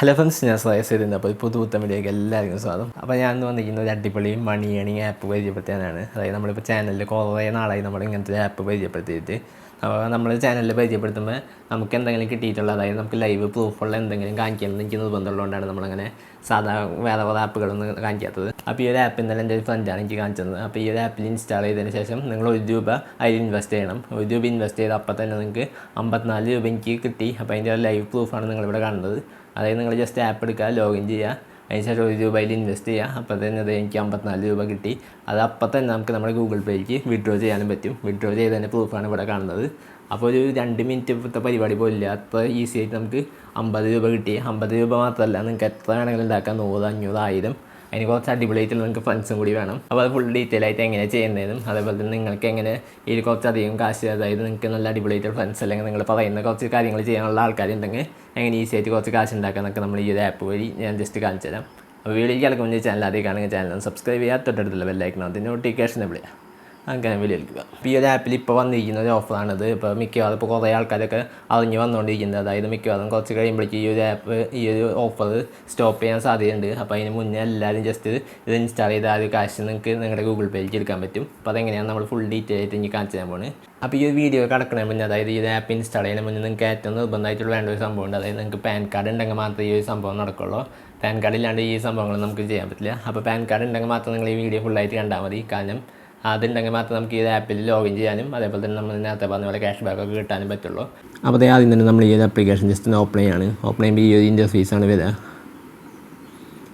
Hello friends ഞാൻ ചെയ്തിരുന്നത് അപ്പോൾ പുതു പുത്തമിലേക്ക് എല്ലാവർക്കും സ്വാഗതം. അപ്പോൾ ഞാൻ ഇന്ന് വന്നിരിക്കുന്ന ഒരു അടിപൊളി മണി ഏണിങ് ആപ്പ് പരിചയപ്പെടുത്താനാണ്. അതായത് നമ്മളിപ്പോൾ ചാനലിൽ കുറേ നാളായി നമ്മൾ ഇങ്ങനത്തെ ഒരു ആപ്പ് പരിചയപ്പെടുത്തിയിട്ട്. അപ്പോൾ നമ്മൾ ചാനലിൽ പരിചയപ്പെടുത്തുമ്പോൾ നമുക്ക് എന്തെങ്കിലും കിട്ടിയിട്ടുള്ള അതായത് നമുക്ക് ലൈവ് പ്രൂഫുള്ള എന്തെങ്കിലും കാണിക്കണം എനിക്ക് നിർബന്ധമുള്ളതുകൊണ്ടാണ് നമ്മളങ്ങനെ സാധാ വേറെ കുറേ ആപ്പുകളൊന്നും കാണിക്കാത്തത്. അപ്പോൾ ഈ ഒരു ആപ്പ് ഇന്നലെ എന്റെ ഒരു ഫ്രണ്ടാണ് എനിക്ക് കാണിച്ചത്. അപ്പോൾ ഈ ഒരു ആപ്പിൽ ഇൻസ്റ്റാൾ ചെയ്തതിന് ശേഷം നിങ്ങൾ ഒരു രൂപ അതിൽ ഇൻവെസ്റ്റ് ചെയ്യണം. ഒരു രൂപ ഇൻവെസ്റ്റ് ചെയ്ത് അപ്പോൾ തന്നെ നിങ്ങൾക്ക് അമ്പത്തിനാല് രൂപ എനിക്ക് കിട്ടി. അപ്പോൾ അതിന്റെ ലൈവ് പ്രൂഫാണ് നിങ്ങളിവിടെ കാണുന്നത്. അതായത് നിങ്ങൾ ജസ്റ്റ് ആപ്പ് എടുക്കുക ലോഗിൻ ചെയ്യുക. അതിനുശേഷം ഒരു രൂപയിൽ ഇൻവെസ്റ്റ് ചെയ്യുക അപ്പോൾ തന്നെ അത് എനിക്ക് അമ്പത്തിനാല് രൂപ കിട്ടി. അത് അപ്പം തന്നെ നമുക്ക് നമ്മുടെ ഗൂഗിൾ പേയിലേക്ക് വിഡ്രോ ചെയ്യാനും പറ്റും. വിഡ്രോ ചെയ്തതിന്റെ പ്രൂഫാണ് ഇവിടെ കാണുന്നത്. അപ്പോൾ ഒരു രണ്ട് മിനിറ്റ് ഇപ്പോഴത്തെ പരിപാടി പോലില്ല അപ്പോൾ ഈസി ആയിട്ട് നമുക്ക് അമ്പത് രൂപ കിട്ടി. അമ്പത് രൂപ മാത്രമല്ല നിങ്ങൾക്ക് എത്ര വേണമെങ്കിലും ഉണ്ടാക്കാം. നൂറ് അഞ്ഞൂറ് ആയിരം. അതിന് കുറച്ച് അടിപൊളിയായിട്ടുള്ള നിങ്ങൾക്ക് ഫണ്ട്സും കൂടി വേണം. അപ്പോൾ അത് ഫുൾ ഡീറ്റെയിൽ ആയിട്ട് എങ്ങനെ ചെയ്യുന്നതെന്നും അതേപോലെ തന്നെ നിങ്ങൾക്ക് എങ്ങനെ ഇതിൽ കുറച്ചധികം കാശ് അതായത് നിങ്ങൾക്ക് നല്ല അടിപൊളിയായിട്ടുള്ള ഫണ്ട്സ് അല്ലെങ്കിൽ നിങ്ങൾ പറയുന്ന കുറച്ച് കാര്യങ്ങൾ ചെയ്യാനുള്ള ആൾക്കാരുണ്ടെങ്കിൽ എങ്ങനെ ഈസി ആയിട്ട് കുറച്ച് കാശ് ഉണ്ടാക്കാമെന്നൊക്കെ നമ്മൾ ഈ ഒരു ആപ്പ് വഴി ഞാൻ ജസ്റ്റ് കാണിച്ചു തരാം അപ്പോൾ വീഡിയോയ്ക്ക് കിടക്കുമ്പോൾ ചാനൽ ആദ്യം കാണുന്ന ചാനൽ സബ്സ്ക്രൈബ് ചെയ്യുക. തൊട്ടടുത്തുള്ള ബെല്ലൈക്കണം അതിന്റെ നോട്ടിഫിക്കേഷൻ വിളിക്കുക. അങ്ങനെ വിലയിരിക്കുക ഇപ്പോൾ ഈ ഒരു ആപ്പിൽ ഇപ്പോൾ വന്നിരിക്കുന്ന ഒരു ഓഫറാണിത് ഇപ്പോൾ മിക്കവാറും ഇപ്പോൾ കുറേ ആൾക്കാരൊക്കെ അറിഞ്ഞ് വന്നുകൊണ്ടിരിക്കുന്നത് അതായത് മിക്കവാറും കുറച്ച് കഴിയുമ്പോഴേക്ക് ഈ ഒരു ആപ്പ് ഈ ഒരു ഓഫർ സ്റ്റോപ്പ് ചെയ്യാൻ സാധ്യതയുണ്ട്. അപ്പോൾ അതിന് മുന്നേ എല്ലാവരും ജസ്റ്റ് ഇത് ഇൻസ്റ്റാൾ ചെയ്ത് ആ ഒരു കാശ് നിങ്ങൾക്ക് നിങ്ങളുടെ ഗൂഗിൾ പേയിലേക്ക് എടുക്കാൻ പറ്റും. അപ്പോൾ അതെങ്ങനെയാണ് നമ്മൾ ഫുൾ ഡീറ്റെയിൽ ആയിട്ട് ഇനി കാണിച്ചു തരാൻ പോകുന്നത് അപ്പോൾ ഈ ഒരു വീഡിയോ കിടക്കണേ മുന്നേ അതായത് ഈ ആപ്പ് ഇൻസ്റ്റാൾ ചെയ്യുന്ന മുന്നേ നിങ്ങൾക്ക് ഏറ്റവും നിർബന്ധമായിട്ടുള്ള വേണ്ട ഒരു സംഭവം ഉണ്ട് അതായത് നിങ്ങൾക്ക് പാൻ കാർഡ് ഉണ്ടെങ്കിൽ മാത്രമേ ഈ ഒരു സംഭവം നടക്കുള്ളൂ. പാൻ കാർഡ് ഇല്ലാണ്ട് ഈ സംഭവങ്ങൾ നമുക്ക് ചെയ്യാൻ പറ്റില്ല. അപ്പോൾ പാൻ കാർഡ് ഉണ്ടെങ്കിൽ മാത്രം നിങ്ങൾ ഈ വീഡിയോ ഫുള്ളായിട്ട് കണ്ടാൽ മതി. കാരണം അതുണ്ടെങ്കിൽ മാത്രം നമുക്ക് ഈ ആപ്പിൽ ലോഗിൻ ചെയ്യാനും അതേപോലെ തന്നെ നമ്മൾ നേരത്തെ പറഞ്ഞ പോലെ ക്യാഷ് ബാക്ക് ഒക്കെ കിട്ടാനും പറ്റുള്ളൂ. അപ്പോൾ അതേ ആദ്യം തന്നെ നമ്മൾ ഈ ഒരു ആപ്ലിക്കേഷൻ ജസ്റ്റ് ഒന്ന് ഓപ്പൺ ചെയ്യാണ്. ഓപ്പൺ ചെയ്യുമ്പോൾ ഈ ഒരു ആണ് വരിക.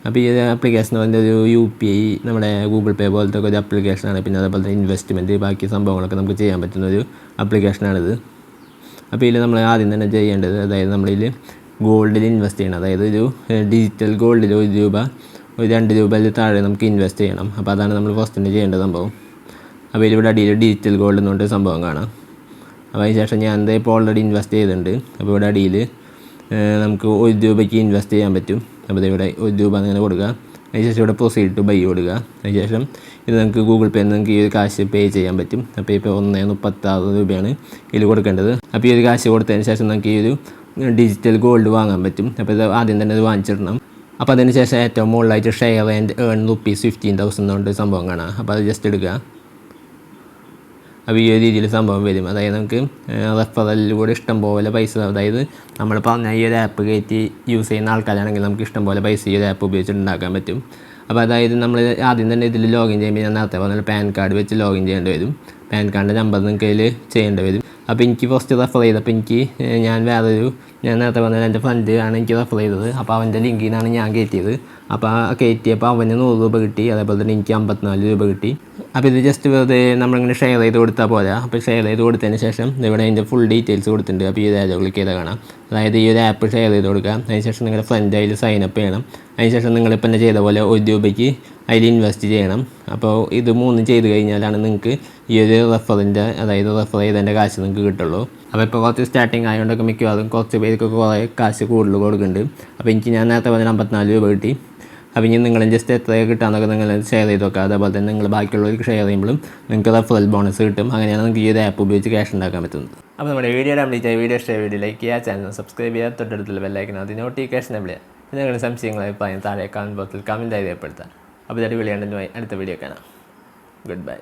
അപ്പോൾ ഈ ആപ്ലിക്കേഷൻ പറഞ്ഞാൽ ഒരു യു പി ഐ നമ്മുടെ ഗൂഗിൾ പേ പോലത്തെ ഒരു ആപ്ലിക്കേഷനാണ് പിന്നെ അതേപോലെ തന്നെ ഇൻവെസ്റ്റ്മെന്റ് ബാക്കി സംഭവങ്ങളൊക്കെ നമുക്ക് ചെയ്യാൻ പറ്റുന്ന ഒരു ആപ്ലിക്കേഷനാണിത് അപ്പോൾ ഇതിൽ നമ്മൾ ആദ്യം തന്നെ ചെയ്യേണ്ടത് അതായത് നമ്മളിൽ ഗോൾഡിൽ ഇൻവെസ്റ്റ് ചെയ്യണം. അതായത് ഒരു ഡിജിറ്റൽ ഗോൾഡിൽ ഒരു രൂപ ഒരു രണ്ട് രൂപയിൽ താഴെ നമുക്ക് ഇൻവെസ്റ്റ് ചെയ്യണം. അപ്പോൾ അതാണ് നമ്മൾ ഫസ്റ്റ് തന്നെ ചെയ്യേണ്ട സംഭവം. അപ്പോൾ അടിയിൽ ഡിജിറ്റൽ ഗോൾഡ് എന്ന് പറഞ്ഞിട്ട് സംഭവം കാണാം. അപ്പോൾ അതിന് ശേഷം ഞാൻ എന്താ ഇപ്പോൾ ഓൾറെഡി ഇൻവെസ്റ്റ് ചെയ്തിട്ടുണ്ട്. അപ്പോൾ ഇവിടെ അടിയിൽ നമുക്ക് ഒരു രൂപയ്ക്ക് ഇൻവെസ്റ്റ് ചെയ്യാൻ പറ്റും. അപ്പോൾ ഇവിടെ ഒരു രൂപ അങ്ങനെ കൊടുക്കുക അതിനുശേഷം ഇവിടെ പ്രൊസീഡ് ടു ബൈ കൊടുക്കുക. അതിനുശേഷം ഇത് നമുക്ക് ഗൂഗിൾ പേ നിങ്ങൾക്ക് ഈ ഒരു കാശ് പേ ചെയ്യാൻ പറ്റും. അപ്പോൾ ഇപ്പോൾ ഒന്ന് മുപ്പത്താറ് രൂപയാണ് ഇതിൽ കൊടുക്കേണ്ടത്. അപ്പോൾ ഈ ഒരു കാശ് കൊടുത്തതിന് ശേഷം നമുക്ക് ഈ ഒരു ഡിജിറ്റൽ ഗോൾഡ് വാങ്ങാൻ പറ്റും. അപ്പോൾ ഇത് ആദ്യം തന്നെ ഇത് വാങ്ങിച്ചിടണം. അപ്പോൾ അതിന് ശേഷം ഏറ്റവും മുകളിലായിട്ട് share and earn rupees fifteen thousand കൊണ്ട് സംഭവം കാണാം. അപ്പോൾ അത് ജസ്റ്റ് എടുക്കുക. അപ്പോൾ ഈ ഒരു രീതിയിൽ സംഭവം വരും. അതായത് നമുക്ക് റെഫറലിലൂടെ ഇഷ്ടം പോലെ പൈസ അതായത് നമ്മൾ പറഞ്ഞ ഈ ഒരു ആപ്പ് കയറ്റി യൂസ് ചെയ്യുന്ന ആൾക്കാരാണെങ്കിൽ നമുക്ക് ഇഷ്ടം പോലെ പൈസ ഈ ഒരു ആപ്പ് ഉപയോഗിച്ചിട്ട് ഉണ്ടാക്കാൻ പറ്റും. അപ്പോൾ അതായത് നമ്മൾ ആദ്യം തന്നെ ഇതിൽ ലോഗിൻ ചെയ്യുമ്പോൾ ഞാൻ നേരത്തെ പറഞ്ഞ പാൻ കാർഡ് വെച്ച് ലോഗിൻ ചെയ്യേണ്ടി വരും. പാൻ കാർഡിന്റെ നമ്പർ നിങ്ങൾക്ക് അതിൽ ചെയ്യേണ്ടി വരും. അപ്പോൾ എനിക്ക് ഫസ്റ്റ് റെഫർ ചെയ്തപ്പോൾ എനിക്ക് ഞാൻ വേറൊരു ഞാൻ നേരത്തെ പറഞ്ഞ എന്റെ ഫ്രണ്ട് ആണ് എനിക്ക് റെഫർ ചെയ്തത്. അപ്പോൾ അവന്റെ ലിങ്കിൽ നിന്നാണ് ഞാൻ കയറ്റിയത് അപ്പോൾ കയറ്റിയപ്പോൾ അവന് നൂറ് രൂപ കിട്ടി. അതേപോലെ തന്നെ എനിക്ക് അമ്പത്തിനാല് രൂപ കിട്ടി. അപ്പോൾ ഇത് ജസ്റ്റ് വെറുതെ നമ്മളിങ്ങനെ ഷെയർ ചെയ്ത് കൊടുത്താൽ പോരാ. അപ്പോൾ ഷെയർ ചെയ്ത് കൊടുത്തതിന് ശേഷം ഇവിടെ അതിന്റെ ഫുൾ ഡീറ്റെയിൽസ് കൊടുത്തിട്ടുണ്ട്. അപ്പോൾ ഈ ഒരു ക്ലിക്ക് ചെയ്ത് കാണാം. അതായത് ഈ ഒരു ആപ്പ് ഷെയർ ചെയ്ത് കൊടുക്കുക അതിനുശേഷം നിങ്ങളുടെ ഫ്രണ്ട് അതിൽ സൈനപ്പ് ചെയ്യണം. അതിനുശേഷം നിങ്ങളിപ്പോൾ തന്നെ ചെയ്ത പോലെ ഒരു രൂപയ്ക്ക് അതിൽ ഇൻവെസ്റ്റ് ചെയ്യണം. അപ്പോൾ ഇത് മൂന്നും ചെയ്ത് കഴിഞ്ഞാലാണ് നിങ്ങൾക്ക് ഈ ഒരു റെഫറിന്റെ അതായത് റെഫർ ചെയ്തതിന്റെ കാശ് നിങ്ങൾക്ക് കിട്ടുള്ളൂ. അപ്പോൾ ഇപ്പോൾ കുറച്ച് സ്റ്റാർട്ടിങ് ആയതുകൊണ്ടൊക്കെ മിക്കവാറും കുറച്ച് പേർക്കൊക്കെ കുറേ കാശ് കൂടുതൽ കൊടുക്കുന്നുണ്ട്. അപ്പോൾ എനിക്ക് ഞാൻ നേരത്തെ പറഞ്ഞ അമ്പത്തിനാല് രൂപ കിട്ടി. അപ്പോൾ ഇനി നിങ്ങൾ ജസ്റ്റ് എത്ര കിട്ടാന്നൊക്കെ നിങ്ങൾ ഷെയർ ചെയ്ത് നോക്കുക. അതേപോലെ തന്നെ നിങ്ങൾ ബാക്കിയുള്ളവർക്ക് ഷെയർ ചെയ്യുമ്പോഴും നിങ്ങൾക്ക് റെഫറൽ ബോണസ് കിട്ടും. അങ്ങനെയാണ് നിങ്ങൾക്ക് ഈ ഒരു ആപ്പ് ഉപയോഗിച്ച് ക്യാഷ് ഉണ്ടാക്കാൻ പറ്റുന്നത്. അപ്പോൾ നമ്മുടെ വീഡിയോ കംപ്ലീറ്റ് ആയി. വീഡിയോ ഇഷ്ടമായ വീഡിയോ ലൈക്ക് ചെയ്യുക. ചാനൽ സബ്സ്ക്രൈബ് ചെയ്യുക. തൊട്ടടുത്തുള്ള ബെല്ലൈക്കണം അത് നോട്ടിഫിക്കേഷൻ എവിടെയാണ് നിങ്ങളുടെ സംശയങ്ങൾ അഭിപ്രായം താഴെ കമന്റ് ബോക്സിൽ കമന്റ് ആയി രേഖപ്പെടുത്താം അപ്പോൾ ഇതായിട്ട് വിളിയാണ്ടെന്നുമായി അടുത്ത വീഡിയോ കാണാം. Good bye